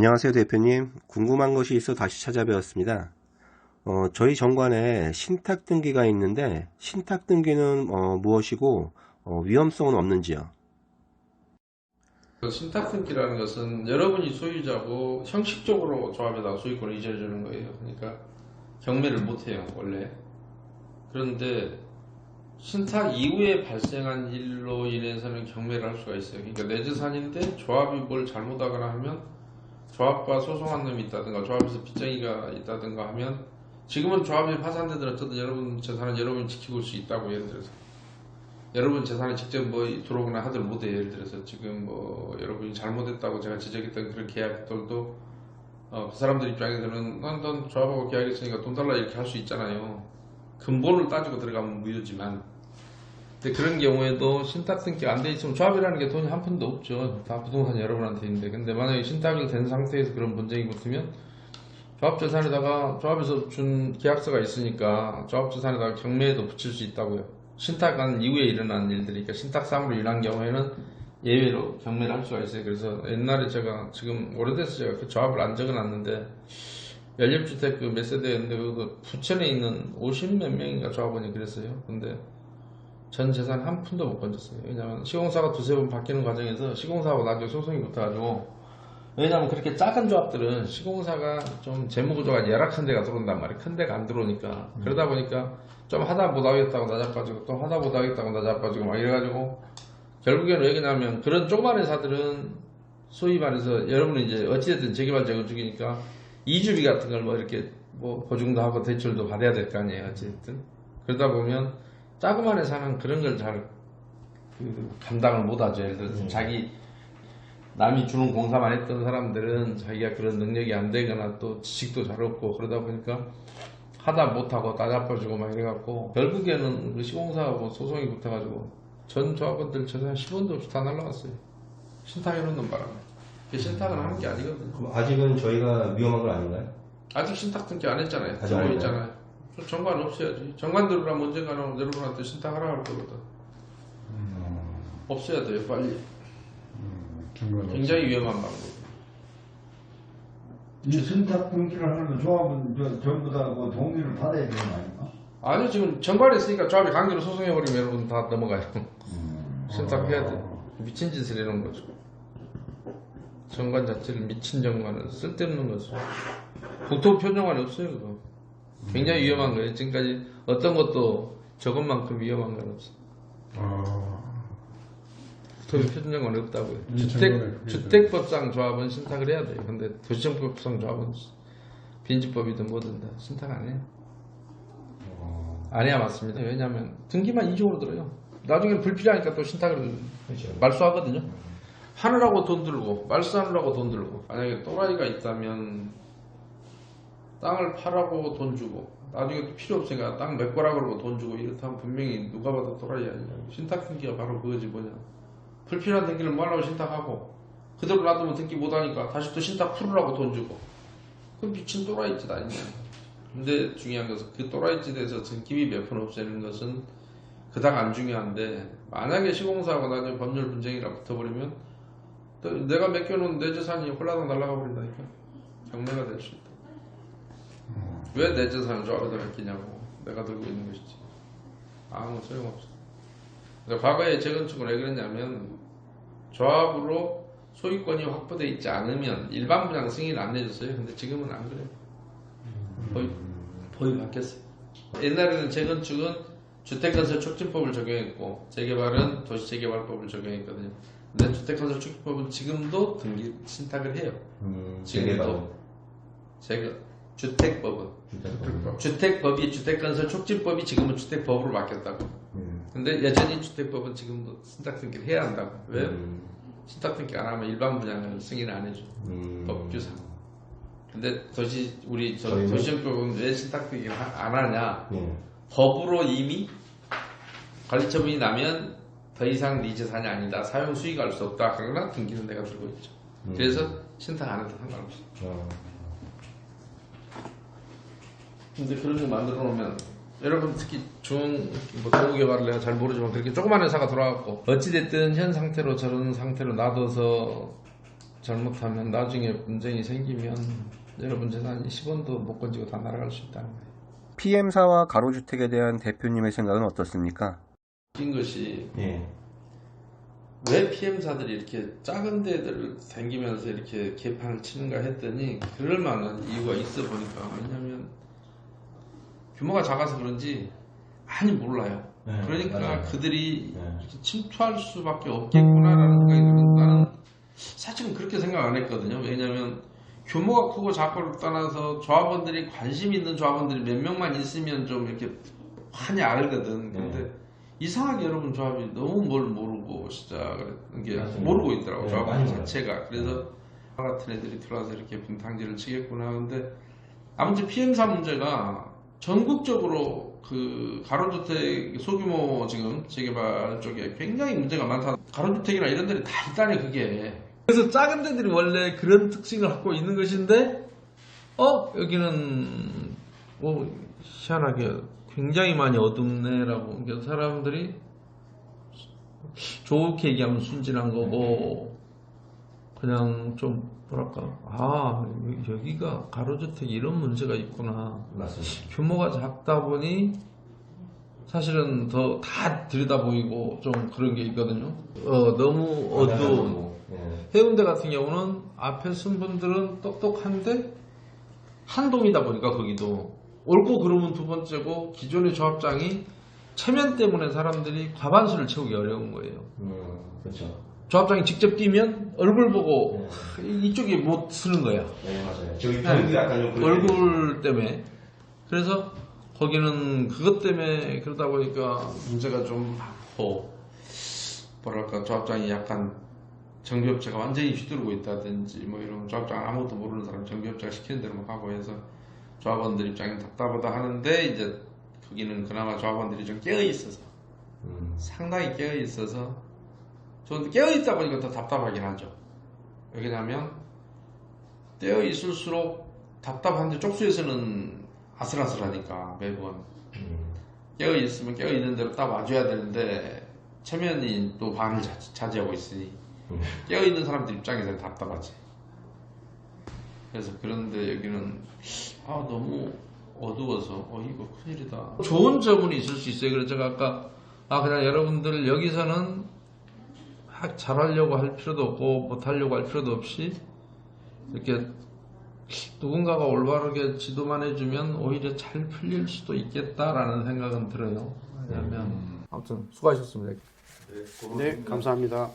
안녕하세요 대표님 궁금한 것이 있어 다시 찾아뵈었습니다 어, 저희 정관에 신탁 등기가 있는데 신탁 등기는 어, 무엇이고 어, 위험성은 없는지요 그 신탁 등기라는 것은 여러분이 소유자고 형식적으로 조합에다가 소유권을 이전해 주는 거예요. 그러니까 경매를 못 해요, 원래. 그런데 신탁 이후에 발생한 일로 인해서는 경매를 할 수가 있어요. 그러니까 내 재산인데 조합이 뭘 잘못하거나 하면 조합과 소송한 놈이 있다든가 조합에서 빚쟁이가 있다든가 하면 지금은 조합이 어쨌든 여러분 재산은 여러분이 지키고 올 수 있다고 예를 들어서. 여러분 재산에 직접 뭐 들어오거나 하들 못해. 예를 들어서 지금 뭐 여러분이 잘못했다고 제가 지적했던 그런 계약들도 어, 그 사람들 입장에서는 난, 난 조합하고 계약했으니까 돈 달라 이렇게 할 수 있잖아요. 근본을 따지고 들어가면 무효지만 근데 그런 경우에도 신탁 등기가 안돼 있으면 조합이라는 게 돈이 한 푼도 없죠 다 부동산 여러분한테 있는데 근데 만약에 신탁이 된 상태에서 그런 분쟁이 붙으면 조합 재산에다가 조합에서 준 계약서가 있으니까 조합 재산에다가 경매에도 붙일 수 있다고요 신탁한 이후에 일어난 일들이니까 신탁상으로 일어난 경우에는 예외로 경매를 할 수가 있어요. 그래서 옛날에 제가 지금 오래돼서 제가 그 조합을 안 적어놨는데 연립주택 그 몇 세대였는데 그 부천에 있는 50 몇 명인가 조합원이 그랬어요. 근데 전 재산 한 푼도 못 건졌어요. 왜냐면 시공사가 두세 번 바뀌는 과정에서 시공사하고 나중에 소송이 붙어가지고 왜냐면 그렇게 작은 조합들은 시공사가 좀 재무구조가 열악한 데가 들어온단 말이에요. 큰 데가 안 들어오니까. 그러다 보니까 좀 하다 못하겠다고 나자빠지고 또 하다 못하겠다고 나자빠지고 막 이래가지고 결국에는 왜 그러냐면 그런 조그만 회사들은 소위 말해서 여러분은 이제 어찌됐든 재개발 재건축이니까 이주비 같은 걸 뭐 이렇게 뭐 보증도 하고 대출도 받아야 될 거 아니에요. 어찌됐든. 그러다 보면 자그만 회사는 그런 걸잘 그 감당을 못 하죠. 예를 들어서 자기 남이 주는 공사만 했던 사람들은 자기가 그런 능력이 안 되거나 또 지식도 잘 없고 그러다 보니까 하다 못하고 따자빠지고 막 이래갖고 결국에는 그 시공사하고 소송이 붙어가지고 전 조합원들 재산 10원도 없이 다 날라갔어요. 신탁해놓는 바람에. 그 신탁을 하는 게 아니거든요. 그럼 아직은 저희가 위험한 건 아닌가요? 아직 신탁 등기 안 했잖아요. 아직 안? 있잖아요. 저 정관 없애야지. 정관 들으라면 언젠가는 여러분한테 신탁하라 할 거거든. 없애야 돼요, 빨리. 굉장히 위험한 방법. 이 선탁 등기를 하려면 조합은 저, 전부 다그 동의를 받아야 되는 거 아닌가? 아니 지금 정관에 있으니까 조합이 강제로 소송해버리면 여러분 다 넘어가요. 신탁해야 돼. 미친 짓을 이런 거죠. 정관 자체를 미친 정관을 쓸데없는 거죠. 국토 표정관이 없어요, 그거. 굉장히 위험한 거예요. 지금까지 어떤 것도 저것만큼 위험한 건 없어. 국토 표준정관이 없다고요. 이 주택, 그게 주택법상 조합은 신탁을 해야 돼요. 근데 도시정법상 조합은 빈집법이든 뭐든 다 신탁 안 해요. 안 해야 맞습니다. 왜냐하면 등기만 이쪽으로 들어요. 나중에 불필요하니까 또 신탁을 말소하거든요. 하느라고 돈 들고 말소하느라고 돈 들고 만약에 또라이가 있다면 땅을 팔라고 돈 주고 나중에 또 필요 없으니까 땅 메꿔라 그러고 돈 주고 이렇다면 분명히 누가 봐도 또라이 아니냐. 신탁 등기가 바로 그거지 뭐냐. 불필요한 등기를 뭐하려고 신탁하고 그대로 놔두면 등기 못하니까 다시 또 신탁 풀으라고 돈 주고. 그 미친 또라이 짓 아니냐. 근데 중요한 것은 그 또라이 짓에서 등기비 몇 푼 없애는 것은 그닥 안 중요한데 만약에 시공사하고 나중에 법률 분쟁이라 붙어버리면 또 내가 맡겨놓은 내 재산이 홀라당 날아가 버린다니까. 경매가 될 수 있다 왜 내 재산을 조합에다 맡기냐고 내가 들고 있는 것이지 아무 소용없어 근데 과거에 재건축을 왜 그랬냐면 조합으로 소유권이 확보돼 있지 않으면 일반 분양 승인 안 내줬어요 근데 지금은 안 그래요 거의, 거의 바뀌었어요. 옛날에는 재건축은 주택건설 촉진법을 적용했고 재개발은 도시재개발법을 적용했거든요. 근데 주택건설 촉진법은 지금도 등기 신탁을 해요. 음, 지금도 재개 주택법은 주택법이 주택건설 촉진법이 지금은 주택법으로 바뀌었다고. 음. 근데 여전히 주택법은 지금도 신탁 등기를 해야 한다고. 왜? 음, 신탁 등기 안 하면 일반 분양을 승인 안 해줘. 음. 법규상. 근데 도시 우리 저? 도시정법은 왜 신탁 등기 안 하냐? 예. 법으로 이미 관리처분이 나면 더 이상 네 재산이 아니다. 사용 수익할 수 없다. 그러나 등기는 내가 들고 있죠. 음. 그래서 신탁 안 해도 상관없어. 어. 근데 그런 거 만들어 놓으면 여러분 특히 중, 뭐 동우개발을 내가 잘 모르지만 그렇게 조그만 회사가 돌아갔고 어찌됐든 현 상태로 저런 상태로 놔둬서 잘못하면 나중에 분쟁이 생기면 여러분 재산 10원도 못 건지고 다 날아갈 수 있다는 거예요. PM사와 가로주택에 대한 대표님의 생각은 어떻습니까? 웃긴 것이 예. 왜 PM사들이 이렇게 작은 데들을 다니면서 이렇게 개판을 치는가 했더니 그럴 만한 이유가 있어 보니까 왜냐면 규모가 작아서 그런지 많이 몰라요. 네, 그러니까 맞아요. 그들이 네. 침투할 수밖에 없겠구나라는 생각이 들어요. 나는 사실은 그렇게 생각 안 했거든요. 왜냐면 규모가 크고 작고를 떠나서 조합원들이 관심 있는 조합원들이 몇 명만 있으면 좀 이렇게 많이 알거든. 근데 네. 이상하게 여러분 조합이 너무 뭘 모르고 시작을 게 맞습니다. 모르고 있더라고 네, 조합 많이 몰라요. 자체가. 그래서 저 같은 애들이 들어와서 이렇게 분탕질을 치겠구나. 근데 아무튼 PM사 문제가 전국적으로 그 가로주택 소규모 지금 재개발 쪽에 굉장히 문제가 많다. 가로주택이나 이런 데는 다 있다네 그게. 그래서 작은 데들이 원래 그런 특징을 갖고 있는 것인데 어 여기는 뭐 희한하게 굉장히 많이 어둡네라고 사람들이 좋게 얘기하면 순진한 거고 그냥 좀 뭐랄까 아 여기가 가로주택 이런 문제가 있구나 맞습니다. 규모가 작다 보니 사실은 더 다 들여다 보이고 좀 그런 게 있거든요. 어 너무 어두운 해운대 같은 경우는 앞에 쓴 분들은 똑똑한데 한 동이다 보니까 거기도 옳고 그름은 두 번째고 기존의 조합장이 체면 때문에 사람들이 과반수를 채우기 어려운 거예요. 그렇죠. 조합장이 직접 뛰면 얼굴 보고 이쪽에 못 쓰는 거야. 네, 맞아요. 저기 약간 좀 얼굴 때문에 그래서 거기는 그것 때문에 그러다 보니까 문제가 좀 많고 뭐랄까 조합장이 약간 정비업체가 완전히 휘두르고 있다든지 뭐 이런 조합장 아무것도 모르는 사람 정비업체가 시키는 대로 막 하고 해서 조합원들 입장에 답답하다 하는데 이제 거기는 그나마 조합원들이 좀 깨어 있어서 상당히 깨어 있어서 저는 깨어 있다 보니까 더 답답하긴 하죠. 왜냐면 깨어 있을수록 답답한데 쪽수에서는 아슬아슬하니까 매번 깨어 있으면 깨어 있는 대로 딱 와줘야 되는데 체면이 또 반을 차- 차지하고 있으니 깨어 있는 사람들 입장에서는 답답하지. 그래서 그런데 여기는 아 너무 어두워서 어 이거 큰일이다. 좋은 점은 있을 수 있어요. 그래서 제가 아까 아 그냥 여러분들 여기서는 막 잘하려고 할 필요도 없고 못하려고 할 필요도 없이 이렇게 누군가가 올바르게 지도만 해주면 오히려 잘 풀릴 수도 있겠다라는 생각은 들어요. 왜냐면 아무튼 수고하셨습니다. 네, 감사합니다.